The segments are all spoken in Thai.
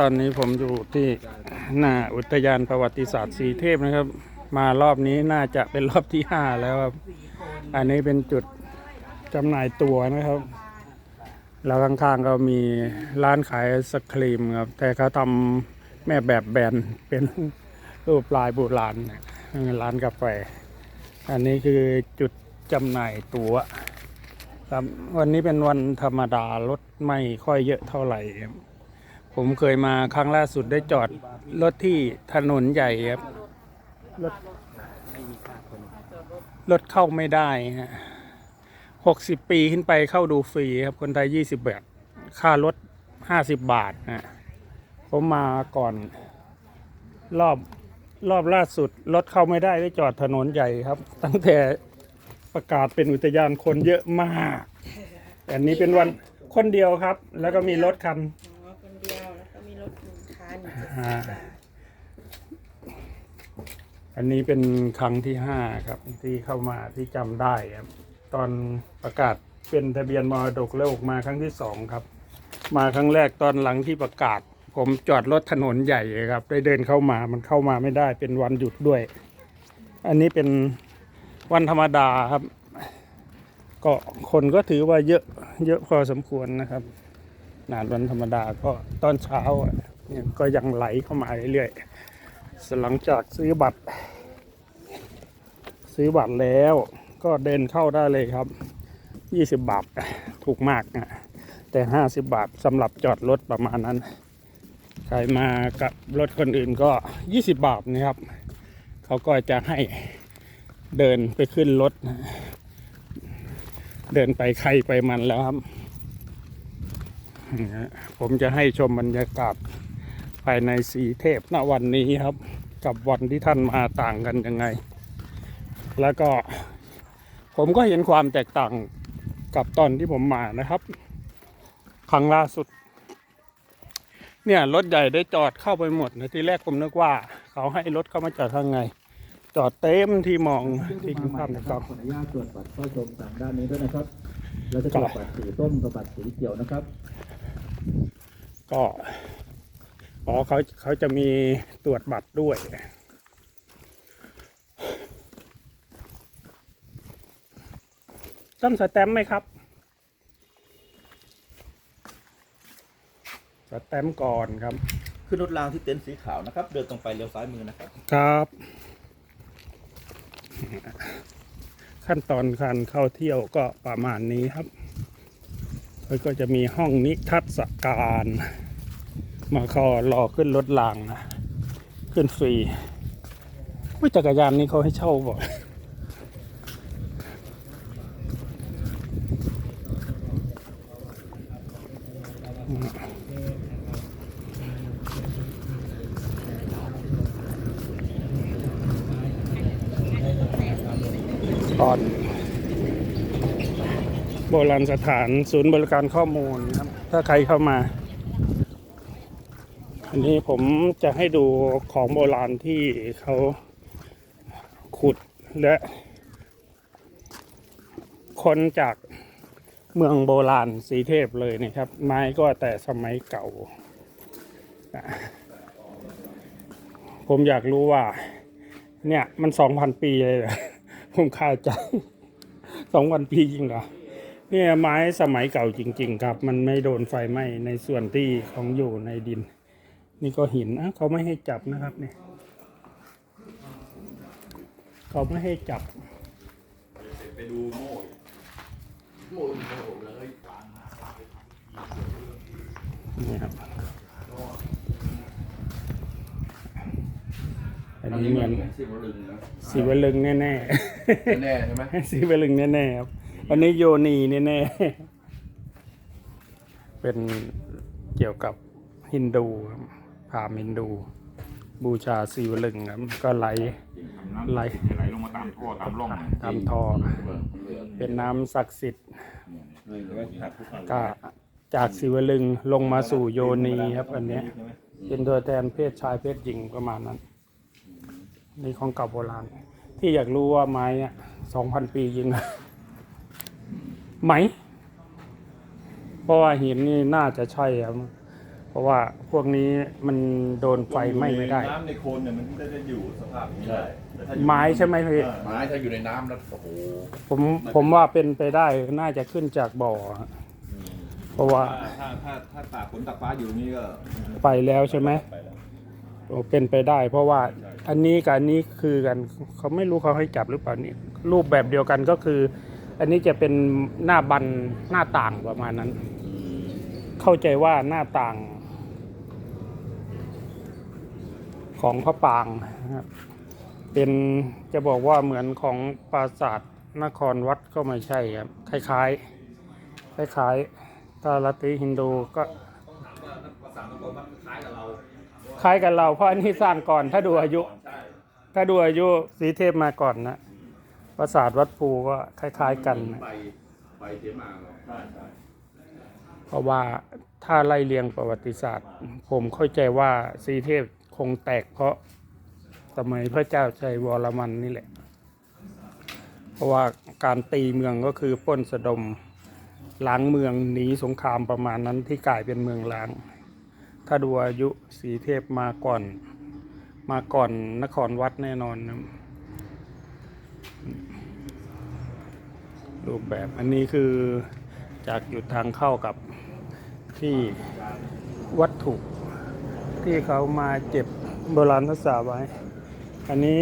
ตอนนี้ผมอยู่ที่หน้าอุทยานประวัติศาสตร์สีเทพนะครับ มารอบนี้น่าจะเป็นรอบที่ห้าแล้วครับ อันนี้เป็นจุดจำหน่ายตั๋วนะครับ แล้วข้างๆก็มีร้านขายสครีมครับ แต่เขาทำแม่แบบแบนเป็นรูปลายโบราณร้านกาแฟ อันนี้คือจุดจำหน่ายตั๋วครับวันนี้เป็นวันธรรมดารถไม่ค่อยเยอะเท่าไหร่ ผมเคยมาครั้งล่าสุดได้จอดรถที่ถนนใหญ่ครับ รถรถเข้าไม่ได้ฮะหกสิบปีขึ้นไปเข้าดูฟรีครับ คนไทยยี่สิบบาทค่ารถห้าสิบบาทฮะผมมาก่อน รอบรอบล่าสุด รถเข้าไม่ได้ได้จอดถนนใหญ่ครับ ตั้งแต่ประกาศเป็นอุทยานคนเยอะมากแต่อันนี้เป็นวันคนเดียวครับ แล้วก็มีรถคัน อันนี้เป็นครั้งที่ห้าครับ ที่เข้ามาที่จำได้ครับ ตอนประกาศเป็นทะเบียนมรดกโลกมาครั้งที่สองครับ มาครั้งแรกตอนหลังที่ประกาศ ผมจอดรถถนนใหญ่ครับ ได้เดินเข้ามามันเข้ามาไม่ได้เป็นวันหยุดด้วย อันนี้เป็นวันธรรมดาครับ ก็คนก็ถือว่าเยอะเยอะพอสมควรนะครับนานวันธรรมดาก็ตอนเช้าอะ เนี่ยก็ยังไหลเข้ามาเรื่อยๆหลังจากซื้อบัตร ซื้อบัตรแล้วก็เดินเข้าได้เลยครับ 20 บาทถูกมากนะแต่ 50 บาทสำหรับจอดรถประมาณนั้น ใครมากับรถคนอื่นก็ 20 บาทนะครับ เขาก็จะให้เดินไปขึ้นรถ เดินไปใครไปมันแล้วครับ ผมจะให้ชมบรรยากาศ ภายในสีเทพณวันนี้ครับ กับวันที่ท่านมาต่างกันยังไง แล้วก็ผมก็เห็นความแตกต่างกับตอนที่ผมมานะครับ ครั้งล่าสุด เนี่ยรถใหญ่ได้จอดเข้าไปหมดนะทีแรกผมนึกว่า เขาให้รถเข้ามาจอดทางไง จอดเต็มที่มองที่ภาพในกล้องขออนุญาตตรวจบัตรเข้าชมทางด้านนี้ด้วยนะครับเราจะตรวจบัตรสีส้มกับบัตรสีเขียวนะครับ ก็ อ๋อเขาเขาจะมีตรวจบัตรด้วย ต้องสแตมป์ไหมครับ สแตมป์ก่อนครับ ขึ้นรถรางที่เต็นท์สีขาวนะครับ เดินตรงไปเลี้ยวซ้ายมือนะครับ ครับ ขั้นตอนการเข้าเที่ยวก็ประมาณนี้ครับแล้วก็จะมีห้องนิทรรศการ มาขอรอขึ้นรถรางนะขึ้นฟรีวิจักรยานนี้เขาให้เช่าบ่อยก่อนโบราณสถานศูนย์บริการข้อมูลครับ ถ้าใครเข้ามา อันนี้ผมจะให้ดูของโบราณที่เขาขุดและคนจากเมืองโบราณสีเทพเลยนะครับ ไม้ก็แต่สมัยเก่า ผมอยากรู้ว่า เนี่ยมันสองพันปีเลยเหรอผมคาใจสองพันปีจริงเหรอเนี่ยไม้สมัยเก่าจริง ๆ ครับ มันไม่โดนไฟไหม้ในส่วนที่ของอยู่ในดิน นี่ก็หินอะเขาไม่ให้จับนะครับเนี่ยเขาไม่ให้จับ ไปดูโม่โม่โม่เลยนี่ครับอันนี้เหมือนสิบลึงนะสีวลึงแน่แน่ใช่ไหมๆสีวลึงแน่ๆครับอันนี้โยนีแน่ๆเป็นเกี่ยวกับฮินดูครับ พราหมณ์ฮินดู บูชาสีวลึงครับก็ไหลไหลไหลลงมาตามท่อตามร่องตามท่อเป็นน้ำศักดิ์สิทธิ์เลยใช่ไหมหักทุกคนก็จากสีวลึงลงมาสู่โยนีครับอันเนี้ยเป็นตัวแทนเพศชายเพศหญิงประมาณนั้นนี่ของเก่าโบราณ ที่อยากรู้ว่าไม้เนี่ยสองพันปีจริงไหม เพราะว่าหินนี่น่าจะใช่ครับเพ ราะว่าพวกนี้มันโดนไฟไหม้ไม่ได้ น้ำในโคลนเนี่ยมันจะได้อยู่สภาพอย่างนี้ได้แต่ถ้าอยู่ไม้ใช่ไหมพี่เออไม้ถ้าอยู่ในน้ำแล้วโอ้โหผมผมว่าเป็นไปได้น่าจะขึ้นจากบ่อฮะเพราะว่าถ้าถ้าถ้าตากฝนตากฟ้าอยู่นี่ก็ไปแล้วใช่ไหมไปแล้วโอ้เป็นไปได้ เพราะว่าอันนี้กับอันนี้คือกันเขาไม่รู้เขาให้จับหรือเปล่านี่รูปแบบเดียวกันก็คือ อันนี้จะเป็นหน้าบันหน้าต่างประมาณนั้น เข้าใจว่าหน้าต่าง ของพระปางนะครับเป็นจะบอกว่าเหมือนของปราสาทนครวัดก็ไม่ใช่ครับคล้ายๆ คล้ายๆถ้าลัทธิฮินดูก็ภาษาตะโกนมันคล้ายกับเราคล้ายกันเราเพราะอันนี้สร้างก่อนถ้าดูอายุ ถ้าดูอายุสีเทพมาก่อนนะปราสาทวัดภูก็คล้าย ๆ กันนะไปไปเทมาเนเพราะว่าถ้าไล่เรียงประวัติศาสตร์ ผมเข้าใจว่าสีเทพ คงแตกเพราะสมัยพระเจ้าชัยวรมันนี่แหละ เพราะว่าการตีเมืองก็คือป้นสะดมล้างเมืองหนีสงครามประมาณนั้นที่กลายเป็นเมืองล้าง ถ้าดูอายุสีเทพมาก่อน มาก่อนนครวัดแน่นอนนะรูปแบบอันนี้คือจากจุดทางเข้ากับที่วัตถุ ที่เขามาเจ็บโบราณศาสตร์ไว้ อันนี้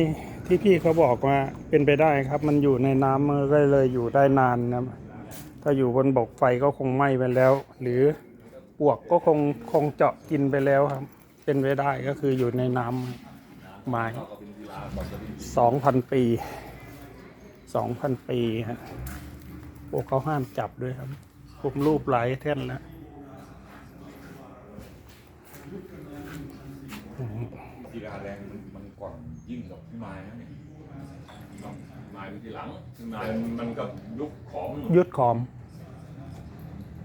ที่พี่เขาบอกว่าเป็นไปได้ครับ มันอยู่ในน้ำมันก็เลยอยู่ได้นานนะถ้าอยู่บนบกไฟก็คงไหม้ไปแล้ว หรือปวกก็คงคงเจาะกินไปแล้วครับ เป็นไปได้ก็คืออยู่ในน้ำไม้สองพันปีสองพันปีฮะพวกเขาห้ามจับด้วยครับผมรูปหลายแท่นแล้ว กีฬาแรงมันมันก่อนยิ่งกับพี่ไม้นะเนี่ยมาอยู่ทีหลังมามันก็ยุคของยุดขอม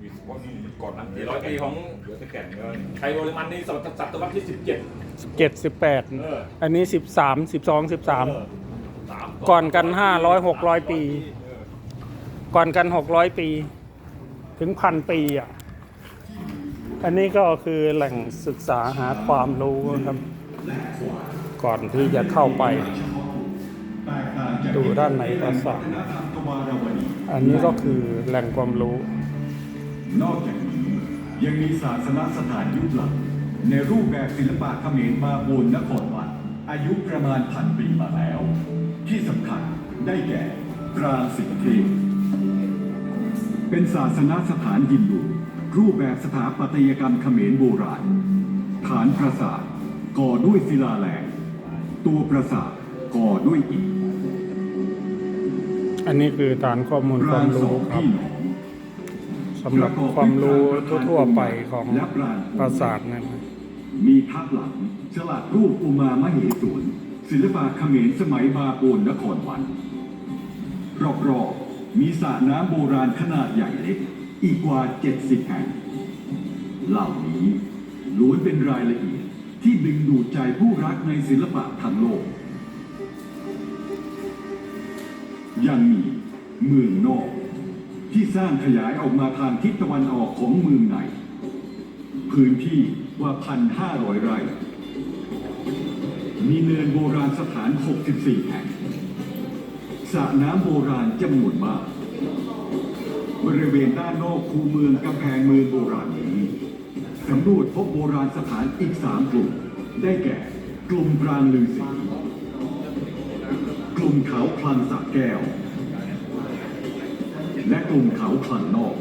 มีว่านี่มันก่อนนั้นสี่ร้อยปีของเดี๋ยวจะแก่นเงินไทยโรมันนี่ศตวรรษที่สิบเจ็ดเจ็ดสิบแปดเอออันนี้สิบสามสิบสองสิบสามสามก่อนกันห้าร้อยหกร้อยปีก่อนกันหกร้อยปี ถึงพันปีอะ อันนี้ก็คือแหล่งศึกษาหาความรู้ครับ ก่อนที่จะเข้าไป ดูด้านในปราสาทอันนี้ก็คือแหล่งความรู้ นอกจากนี้ยังมีศาสนสถานยุคหลังในรูปแบบศิลปะเขมรมาบูรนครวัดอายุประมาณพันปีมาแล้ว ที่สำคัญได้แก่ปราสิงเทพเป็นศาสนสถานฮินดู รูปแบบสถาปัตยกรรมเขมรโบราณ ฐานปราสาทก่อด้วยศิลาแรงตัวปราสาทก่อด้วยอิฐอันนี้คือฐานข้อมูลปควารามงสรู้องครับพี่น้องสำหรับความรู้ทั่วๆไปของปราสาทนะมีทักหลังฉลาดรูปอุมามเหสวนศิลปะเขมรสมัยบาโกนนครวัดรอบๆมีสระน้ำโบราณขนาดใหญ่เล็ก อีกกว่า 70 แห่ง เหล่านี้ล้วนเป็นรายละเอียดที่ดึงดูดใจผู้รักในศิลปะทั้งโลก ยังมีเมืองนอก ที่สร้างขยายออกมาทางทิศตะวันออกของเมืองในพื้นที่กว่า 1,500 ไร่ มีเนินโบราณสถาน 64 แห่งสระน้ำโบราณจำนวนมาก บริเวณด้านนอกคูเมืองกำแพงเมืองโบราณนี้สำรวจพบโบราณสถานอีก3กลุ่ม ได้แก่ กลุ่มปรางลือสีกลุ่มเขาคลังสักแก้ว และกลุ่มเขาคลังนอก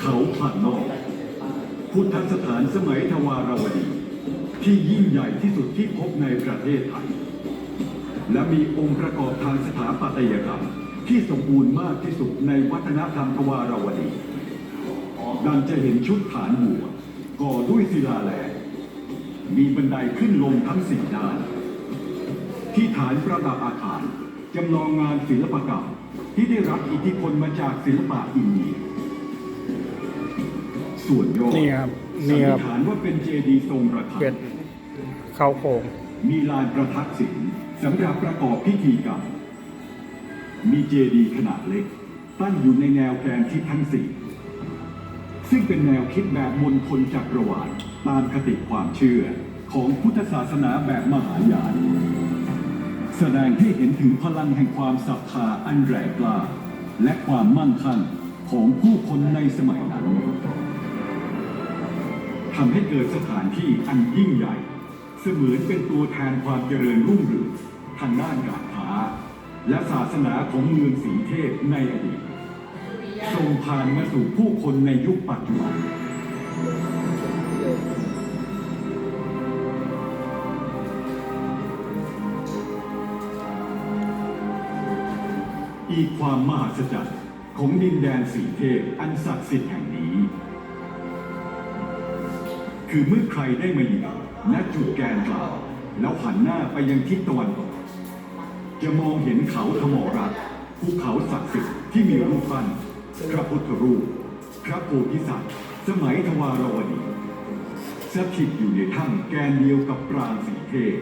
เขาคลังนอก พุทธสถานสมัยทวารวดี ที่ยิ่งใหญ่ที่สุดที่พบในประเทศไทย และมีองค์ประกอบทางสถาปัตยกรรม ที่สมบูรณ์มากที่สุดในวัฒนธรรมทวารวดีดังจะเห็นชุดฐานบัวก่อด้วยศิลาแรงมีบันไดขึ้นลงทั้งสี่ด้าน ที่ฐานประดับอาคารจำลองงานศิลปกรรมที่ได้รับอิทธิพลมาจากศิลปะอินเดีย ส่วนยอดนี่ครับสันี่นคนิรับษฐานว่าเป็นเจดีย์ทรงระฆัเป็งนเขาโครงมีลานประทับศิลป์สำหรับประกอบพิธีกรรม มีเจดีย์ขนาดเล็ก ตั้งอยู่ในแนวแกนทิศทั้งสี่ซึ่งเป็นแนวคิดแบบมณฑลจักรวาลตามคติความเชื่อของพุทธศาสนาแบบมหายาน แสดงให้เห็นถึงพลังแห่งความศรัทธาอันแรงกล้า และความมั่งคั่งของผู้คนในสมัยนั้นทำให้เกิดสถานที่อันยิ่งใหญ่ เสมือนเป็นตัวแทนความเจริญรุ่งเรืองทางด้านการ และศาสนาของเมืองสีเทพในอดีตส่งผ่านมาสู่ผู้คนในยุคปัจจุบันอีกความมหัศจรรย์ของดินแดนสีเทพอันศักดิ์สิทธิ์แห่งนี้ คือเมื่อใครได้มายืนณจุดแกนกลางแล้วหันหน้าไปยังทิศตะวันตก จะมองเห็นเขาธมรัตภูเขาศักดิ์สิทธิ์ที่มีรูปปั้นพระพุทธรูป พระโพธิสัตว์ สมัยทวารวดีสถิตอยู่ในถ้ำแกนเดียวกับปรางสีเทพ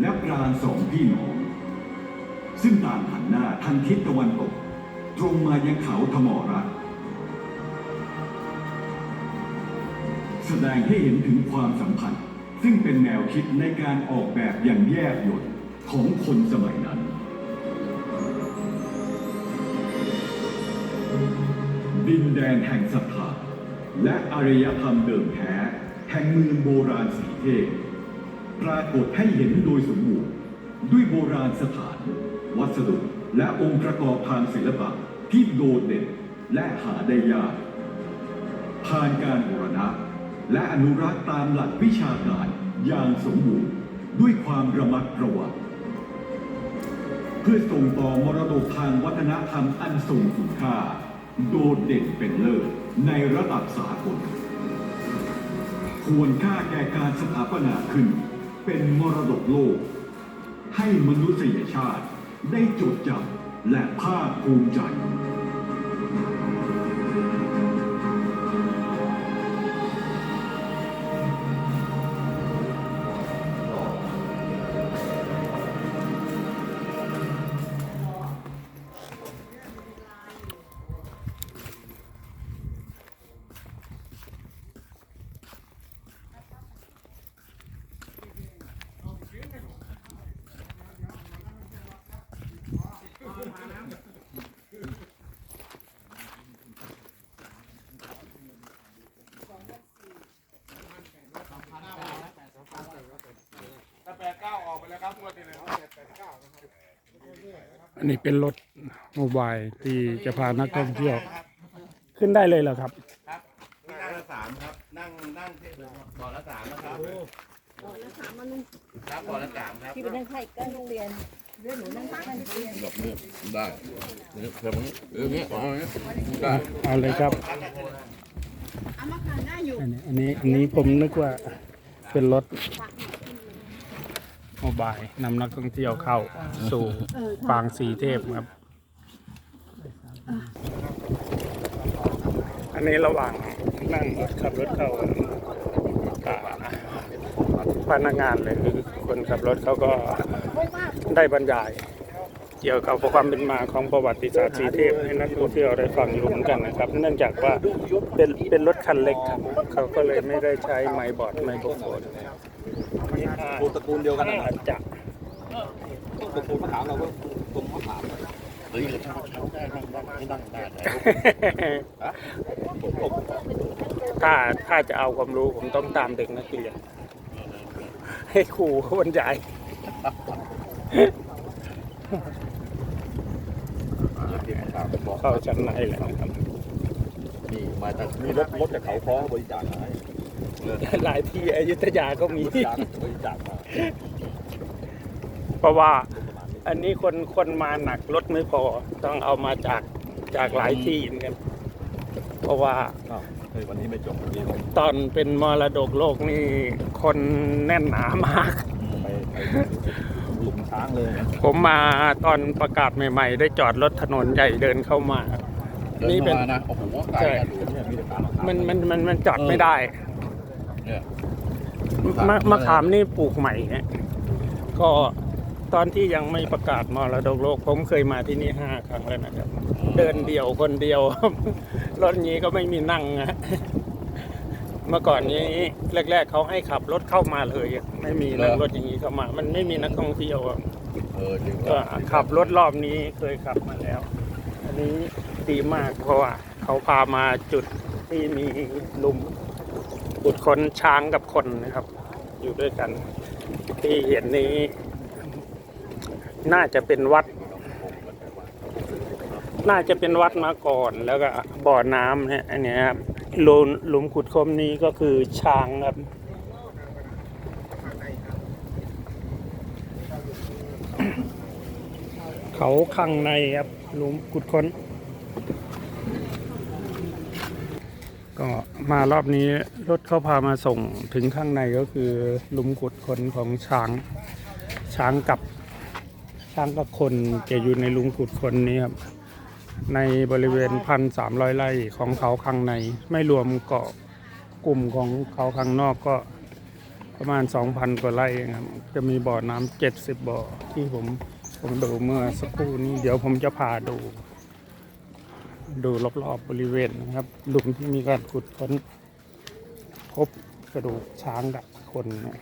และปรางสองพี่น้อง ซึ่งต่างหันหน้าทางทิศตะวันตก ตรงมายังเขาธมรัตแสดงให้เห็นถึงความสัมพันธ์ ซึ่งเป็นแนวคิดในการออกแบบอย่างแยบยลของคนสมัยนั้น ดินแดนแห่งศรัทธาและอารยธรรมเดิมแท้แห่งเมืองโบราณสีเทพปรากฏให้เห็นโดยสมบูรณ์ด้วยโบราณสถาน วัสดุและองค์ประกอบทางศิลปะที่โดดเด่นและหาได้ยากผ่านการบูรณะ และอนุรักษ์ตามหลักวิชาการอย่างสมบูรณ์ด้วยความระมัดระวังเพื่อส่งต่อมรดกทางวัฒนธรรมอันทรงคุณค่า โดดเด่นเป็นเลิศในระดับสากล ควรค่าแก่การสถาปนาขึ้น เป็นมรดกโลก ให้มนุษยชาติได้จดจำและภาคภูมิใจ ออกไปแล้วครับงวดที่แล้วแปดเก้านะครับอันนี้เป็นรถโมบายที่จะพานักท่องเที่ยว ขึ้นได้เลยเหรอครับ ครับนั่งละสามครับ นั่งนั่งที่บ่อละสามนะครับบอกแล้วถามมาลุงครับบ่อละสามครับที่ไปนั่งไข่ใกล้โรงเรียนเรื่องหนูนั่งข้างโรงเรียนได้เพิ่มนี้เออเนี้ยเอาเนี้ยได้เอาเลยครับเอามาขายได้อยู่อันนี้อันนี้อันนี้ผมนึกว่าเป็นรถโม บายนำนักท่องเที่ยวเข้าสู่ปางสีเทพครับ อันนี้ระหว่างนั่งรถขับรถเข้าอ่าพนักงานเลยคือคนขับรถเขาก็ได้บรรยาย เกี่ยวกับความเป็นมาของประวัติศาสตร์สีเทพให้นักท่องเที่ยวได้ฟังอยู่เหมือนกันนะครับ เนื่องจากว่าเป็นเป็นรถคันเล็กครับเขาก็เลยไม่ได้ใช้ไมค์บอร์ดไมโครโฟน ตระกูลเดียวกันนะอาจจะตระกูลมะขามเราก็ตรงมะขามเฮ้ยถ้าเขาได้นั่งได้ไม่นั่งได้เลยผมผมถ้าถ้าจะเอาความรู้ผมต้องตามเด็กนักเรียนให้ครูเขาบรรยายเดี๋ยวมะขามบอกเข้าชั้นไหนเลยนะครับนี่มาจากนี่รถรถจากเขาค้อบริจาคมาให้ หลายที่อยุธยาก็มีบริจาคบริจาคมาเพราะว่าอันนี้คนคนมาหนักรถไม่พอ ต้องเอามาจากจากหลายที่เหมือนกัน เพราะว่าอ้าวเฮ้ยวันนี้ไม่จบวันนี้ผมตอนเป็นมรดกโลกนี่คนแน่นหนามาก ไปไปหลุมช้างเลยนะผมมาตอนประกาศใหม่ๆ ได้จอดรถถนนใหญ่เดินเข้ามา นี่เป็น ดิข้ามานะโอ้โหไกลนะดูเนี่ยมีแต่การมะขามมันมันมันมันจอดไม่ได้เนี่ย มะมะขามนี่ปลูกใหม่เนี่ยก็ตอนที่ยังไม่ประกาศมรดกโลก ผมเคยมาที่นี่ห้าครั้งแล้วนะครับ เดินเดี่ยวคนเดียว รถนี้ก็ไม่มีนั่งนะเมื่อก่อนนี้แรก ๆเขาให้ขับรถเข้ามาเลยอะไม่มีนั่งรถอย่างนี้เข้ามา มันไม่มีนักท่องเที่ยวอะเออจริงก็ขับรถรอบนี้เคยขับมาแล้ว อันนี้ดีมากเพราะว่าเขาพามาจุดที่มีหลุม ขุดค้นช้างกับคนนะครับ อยู่ด้วยกัน ที่เห็นนี้ น่าจะเป็นวัด น่าจะเป็นวัดมาก่อนแล้วก็บ่อน้ำเนี่ยอันนี้ครับหลุมหลุมขุดคมนี้ก็คือช้างครับเขาข้างในครับหลุมขุดค้น ก็ มารอบนี้รถเขาพามาส่งถึงข้างในก็คือลุมขุดคนของช้างช้างกับช้างกับคนจะอยู่ในลุมขุดคนนี้ครับในบริเวณพันสามร้อยไร่ของเขาข้างใน ไม่รวมเกาะกลุ่มของเขาข้างนอกก็ประมาณ 2,000 กว่าไร่ครับ จะมีบ่อน้ำ70 บ่อที่ผมผมดูเมื่อสักครู่นี้ เดี๋ยวผมจะพาดู ดูรอบๆบบริเวณนะครับหลุมที่มีการขุดค้นพบกระดูกช้างกับคนนะ